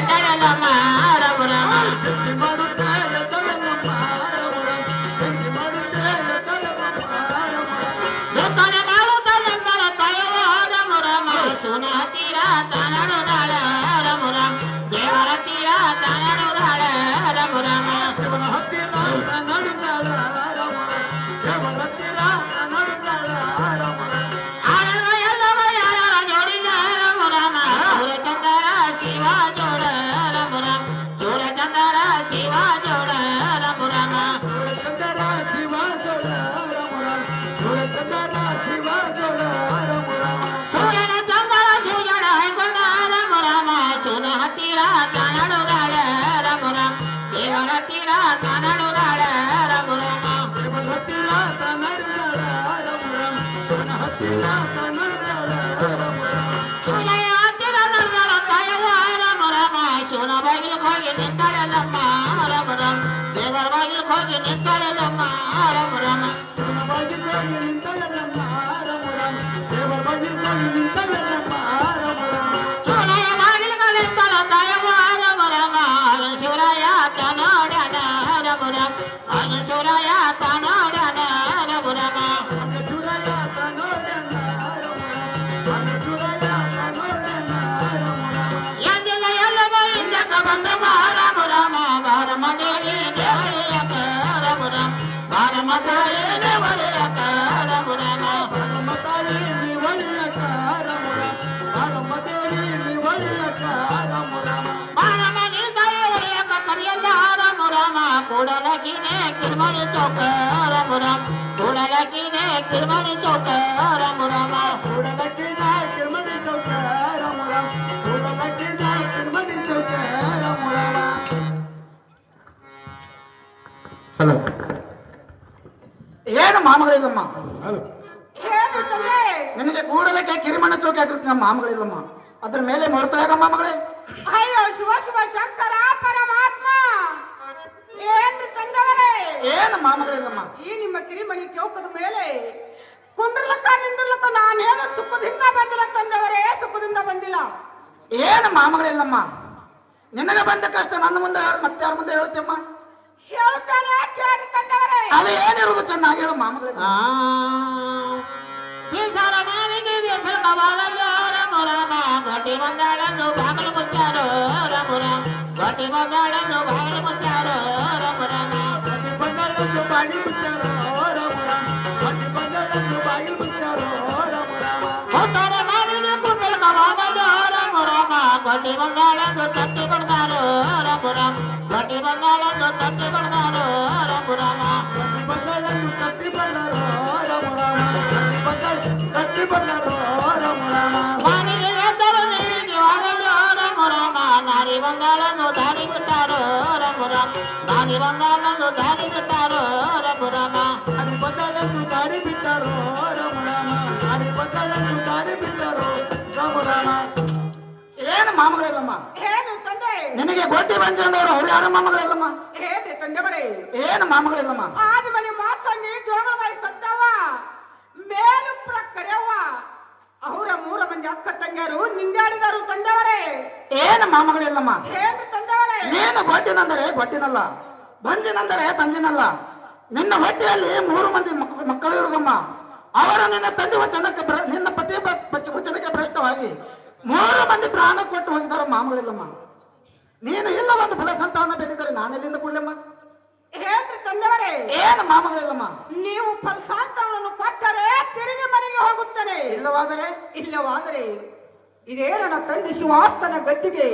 ரம ரம ரம కనడు గడరమున దేవర తీరా కనడు ರಾಮ ಕೂಡಲಕಿನೇ ಕಿರ್ಮಣಿ ಚೌಕ ರಾಮ ರಾಮ ಕೂಡಲಕಿನೇ ಕಿರ್ಮಣಿ ಚೌಕ ರಾಮ ರಾಮ ಕೂಡಲಕ್ಕಿನ ಕಿರ್ಮಣಿ ಚೌಕ ರಾಮರಾಮ ಕೂಡಲಕ್ಕಿನ ಕಿರ್ಮಣಿ ಚೌಕ ರಾಮರಾಮ ಹಲೋ ಏನು ಮಾಮಗಳಿಲ್ಲಮ್ಮ ಏನು ತಂದೆ ನಿನಗೆ ಕೂಡಲಕ್ಕೆ ಕಿರಿಮಣ್ಣ ಚೌಕಿ ಹಾಕಿರ್ತೀನಿ ನಮ್ಮ ಮಾಮಗಳಿಲ್ಲಮ್ಮ ಅದ್ರ ಮೇಲೆ ಮುಹೂರ್ತವಾಗ ಮಾಮಗಳೇ ಅಯ್ಯೋ ಶಿವ ಶಿವ ಶಂಕರ ಪರಮಾತ್ಮ ಏನ್ರಿ ತಂದವರೇ ಏನು ಮಾಮಗಳಿಲ್ಲಮ್ಮ ಈ ನಿಮ್ಮ ಕಿರಿಮಣಿ ಚೌಕದ ಮೇಲೆ ಕುಂಡ್ರಲಕ್ಕ ನಿಂದ್ರಲಕ್ಕ ನಾನೇನು ಸುಖದಿಂದ ಬಂದಿಲ್ಲ ತಂದವರೇ ಸುಖದಿಂದ ಬಂದಿಲ್ಲ. ಏನು ಮಾಮಗಳಿಲ್ಲಮ್ಮ ನಿನಗೆ ಬಂದ ಕಷ್ಟ ನನ್ನ ಮುಂದೆ ಯಾರು ಮತ್ತೆ ಯಾರ ಮುಂದೆ ಹೇಳ್ತೀಯಮ್ಮ? ಹೇಳ್ತಾನೆ ಕೇಳಿ ತಂದವರೇ ಅದು ಏನಿರೋದು ಚೆನ್ನಾಗಿ ಹೇಳು ಮಾಮಗಳಿಲ್ಲ ಬೀಸರ ಮಾವಿಗೆ ಬೀಸಲು ಕವಾಲಲ್ಲ ರಾಮ ರಾಮ ಗಟ್ಟಿ ಬಂದಾಳಂದು ಬಾಗಿಲು ಮುಚ್ಚಾರು ರಾಮ ರಾಮ ಗಟ್ಟಿ ಬಂದಾಳಂದು ಬಾಗಿಲು ಮುಚ್ಚಾರು ರಾಮ ರಾಮ ಗಟ್ಟಿ గొడ్డి బంగాళంకు తట్టి పడతారు రాపురం గొడ్డి బంగాళంకు తట్టి పడతారు రాపురామ బంగాళంకు తట్టి పడతారు రాపురామ తట్టి పడతారు రాపురామ వారికి అందరూ నీరికి వారలు రాపురామ నారి బంగాళంకు ರಾಮ ರಾಮ ನಾರಿ ಬಂದಾಳಂದು ದಾರಿ ಬಿಟ್ಟಾರು ರಾಮ ರಾಮ ದಾರಿ ಬಂದಳಂದು ದಾರಿ ಬಿಟ್ಟಾರೋ ರಾಮರಾಮ ದಾರಿ ಬಂದಳಂದು ದಾರಿ ಬಿಟ್ಟಾರೋ ರಾಮರಾಮ ಏನು ಮಾಮಗಳಿಲ್ಲಮ್ಮ ಏನು ತಂದೆ ನಿನಗೆ ಗೋಟಿ ಬಂಚ ಅಂದವರು ಅವ್ರು ಯಾರು ಮಾಮಗಳಿಲ್ಲಮ್ಮ ಏನ್ರಿ ತಂದವರೇ ಏನು ಮಾಮಗಳಿಲ್ಲಮ್ಮ ಆದ ಮನೆ ಮಾತಣ್ಣಿ ಜೋಗಳದಾಯಿ ಸದ್ದವ ಮೇಲು ಕರೆಯವ್ವ ಅವರ ಅಕ್ಕ ತಂಗ್ಯಾರು ನಿಂದಾಡಿದರು ತಂದವರೇ. ಏನು ಮಾಮಗಳಿಲ್ಲಮ್ಮ? ಏನ್ರಿ ತಂದವರೇ? ನೀನು ಬಟ್ಟಿನಂದರೆ ಬಟ್ಟಿನಲ್ಲ ಬಂಜಿನಂದರೆ ಬಂಜಿನಲ್ಲ. ನಿನ್ನ ಹೊಟ್ಟೆಯಲ್ಲಿ ಮೂರು ಮಂದಿ ಮಕ್- ಮಕ್ಕಳು ಇರುವುದಮ್ಮ. ಅವರು ನಿನ್ನ ತಂದೆ ವಚನಕ್ಕೆ ನಿನ್ನ ಪತಿ ವಚನಕ್ಕೆ ಭ್ರಷ್ಟವಾಗಿ ಮೂರು ಮಂದಿ ಪ್ರಾಣ ಕೊಟ್ಟು ಹೋಗಿದಾರ ಮಾಮಗಳಿಲ್ಲಮ್ಮ. ನೀನು ಇಲ್ಲದೊಂದು ಫಲ ಸಂತಾನ ಬೇಡಿದರೆ ನಾನೆಲ್ಲಿಂದ ಕೊಡ್ಲಮ್ಮ? ಹೇಳ್ರಿ ತಂದವರೇ? ಏನು ಮಾಮಗಳಿಲ್ಲಮ್ಮ? ನೀವು ಫಲ ಸಂತಾನವನ್ನು ಕೊಟ್ಟರೆ ತಿರುಗಿ ಮನೆಗೆ ಹೋಗುತ್ತಾನೆ ಇಲ್ಲವಾದರೆ? ಇಲ್ಲವಾದರೆ ಇದೇ ನನ್ನ ತಂದೆ ಶಿವಾಸ್ತನ ಗದ್ದಿಗೆ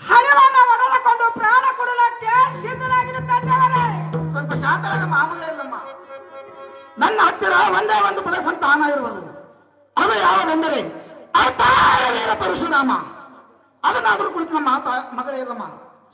ಹಣವನ್ನ ಒಡೆದುಕೊಂಡು ಪ್ರಾಣ ಕೊಡಲಕ್ಕೆ ಸಿದ್ಧರಾಗಿರುತ್ತಾರೆ ಸ್ವಲ್ಪ ಸ್ವಲ್ಪ ಶಾಂತರಾಗ ಇಲ್ಲಮ್ಮ. ನನ್ನ ಹತ್ತಿರ ಒಂದೇ ಒಂದು ಪದ ಸಂತಾನ ಇರುವುದು. ಅದು ಯಾವುದೆಂದರೆ ಅವತಾರ ವೀರ ಪರಶುರಾಮ. ಅದನ್ನಾದ್ರೂ ಕುಳಿತು ನಮ್ಮ ಮಾತ ಮಗಳೇ ಇಲ್ಲಮ್ಮ.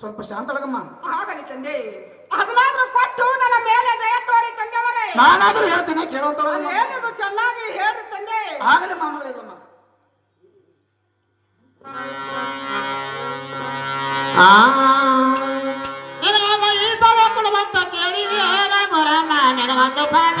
ಸ್ವಲ್ಪ ಶಾಂತಳಗಮ್ಮ. ಆಗಲಿ ತಂದೆ. ಅದನ್ನಾದ್ರೂ ಕೊಟ್ಟು ನನ್ನ ಮೇಲೆ ದಯ ತೋರಿ ತಂದವರೇ ನಾನಾದ್ರೂ ಹೇಳ್ತೇನೆ ಕೇಳುವಂತ ಅದೇನಿದು ಚೆನ್ನಾಗಿ ಹೇಳ್ರಿ ತಂದೆ ಆಗಲೇ ಮಾಮಗಳಿಲ್ಲಮ್ಮ ನಿನಗೊಂದು ಇಬ್ಬರ ಕೊಡುವಂತ ಕೇಳಿದೆಯೇ ರಾಮ ರಾಮ ನಿನಗೊಂದು ಫಲ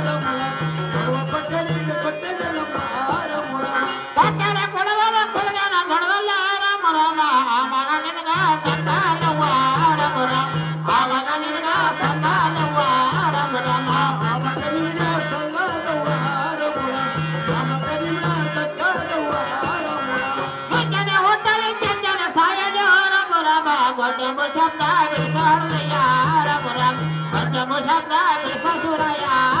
मतम शब्दारी कर यार रम रम मतम शब्दारी ससुर यार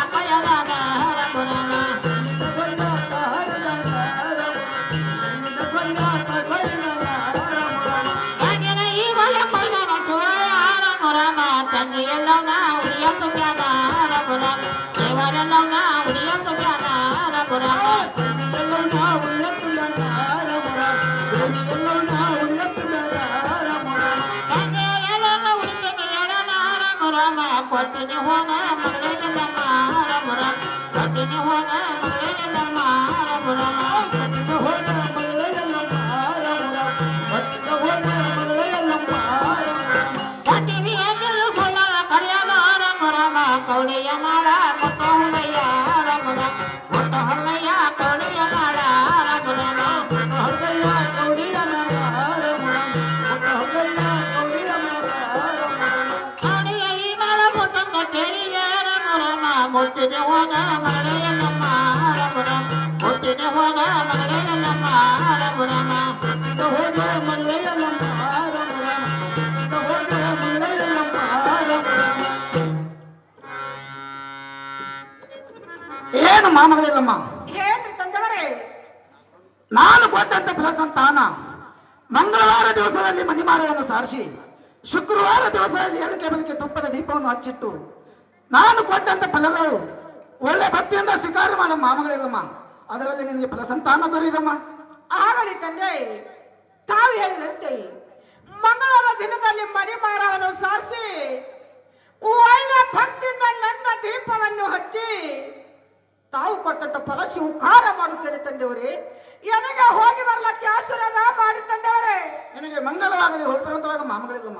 ಕೊಟ್ಟಿನಿ ಹೋಗ ಮುಂದಿನ ಮಾರಪುರ ಕೊಟ್ಟಿನಿ ಹೋಗ ಮುಂದಿನ ಮಾರಪುರ ಕೊಟ್ಟಿನ ಹೋಗ ಮುಂದಿನ ಮಾರಪುರ ಕೊಟ್ಟಿನ ಹೋಗ ಮುಂದಿನ ಕೌಡಿಯ ಹುಟ್ಟಿನ ಹೋದ ಮಗಳಲ್ಲಮ್ಮ ಆರಪುರಂ ಹುಟ್ಟಿನ ಹೋದ ಮಗಳಲ್ಲಮ್ಮ ಆರಪುರಮ ಹೋದ ಮಗಳಲ್ಲಮ್ಮ ಆರಪುರಂ ಹೋದ ಮಗಳಲ್ಲಮ್ಮ ಏನು ಮಾಮಗಳಿಲ್ಲಮ್ಮ ಹೇಳ್ರಿ ತಂದವರೇ ನಾನು ಕೊಟ್ಟಂತ ತಾನ ಮಂಗಳವಾರ ದಿವಸದಲ್ಲಿ ಮದಿಮಾರವನ್ನು ಸಾರಿಸಿ ಶುಕ್ರವಾರ ದಿವಸದಲ್ಲಿ ಎಡಕೆ ಬೆಳಕೆ ತುಪ್ಪದ ದೀಪವನ್ನು ಹಚ್ಚಿಟ್ಟು ನಾನು ಕೊಟ್ಟಂತ ಫಲಗಳು ಒಳ್ಳೆ ಭಕ್ತಿಯಿಂದ ಸ್ವೀಕಾರ ಮಾಡ ಮಾಮಗಳಿದಮ್ಮ ಅದರಲ್ಲಿ ನಿನಗೆ ಫಲ ಸಂತಾನ ದೊರೆಯದಮ್ಮ ಆಗಲಿ ತಂದೆ ತಾವು ಹೇಳಿದಂತೆ ಮಂಗಳವಾರ ದಿನದಲ್ಲಿ ಮರಿಮಾರವನ್ನು ಸಾರಿಸಿ ಒಳ್ಳೆ ಭಕ್ತಿಯಿಂದ ನನ್ನ ದೀಪವನ್ನು ಹಚ್ಚಿ ತಾವು ಕೊಟ್ಟಂತ ಫಲ ಸ್ವೀಕಾರ ಮಾಡುತ್ತೇನೆ ತಂದೆಯವರೇ. ನನಗೆ ಹೋಗಿ ಬರಲಕ್ಕೆ ಆಶೀರ್ವಾದ ಮಾಡಿ ತಂದೆಯವರೇ. ನನಗೆ ಮಂಗಳವಾಗಲಿ ಹೋಗಿ ಬರುವಂತವಾಗ ಮಾಮಗಳಿದಮ್ಮ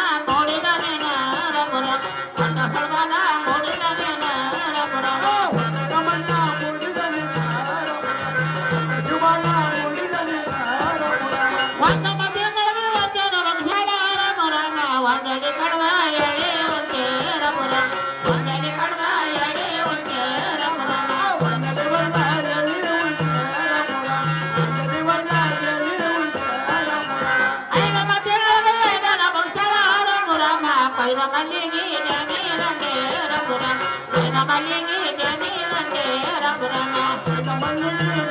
Thank you.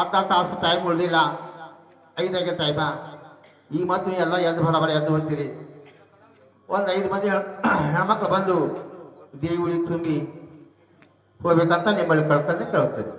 ಅರ್ಧ ತಾಸು ಟೈಮ್ ಉಳಿದಿಲ್ಲ. ಐದಾಗೆ ಟೈಮ ಈ ಮತ್ತು ಎಲ್ಲ ಎದ್ದು ಬರಬರ ಎದ್ದು ಹೋಗ್ತೀರಿ ಒಂದು ಐದು ಮಂದಿ ಹೆಣ್ಮಕ್ಳು ಬಂದು ದೇಗುಳಿ ತುಂಬಿ ಹೋಗ್ಬೇಕಂತ ನಿಮ್ಮಲ್ಲಿ ಕಳ್ಕೊಂಡು ಕೇಳ್ತೇನೆ.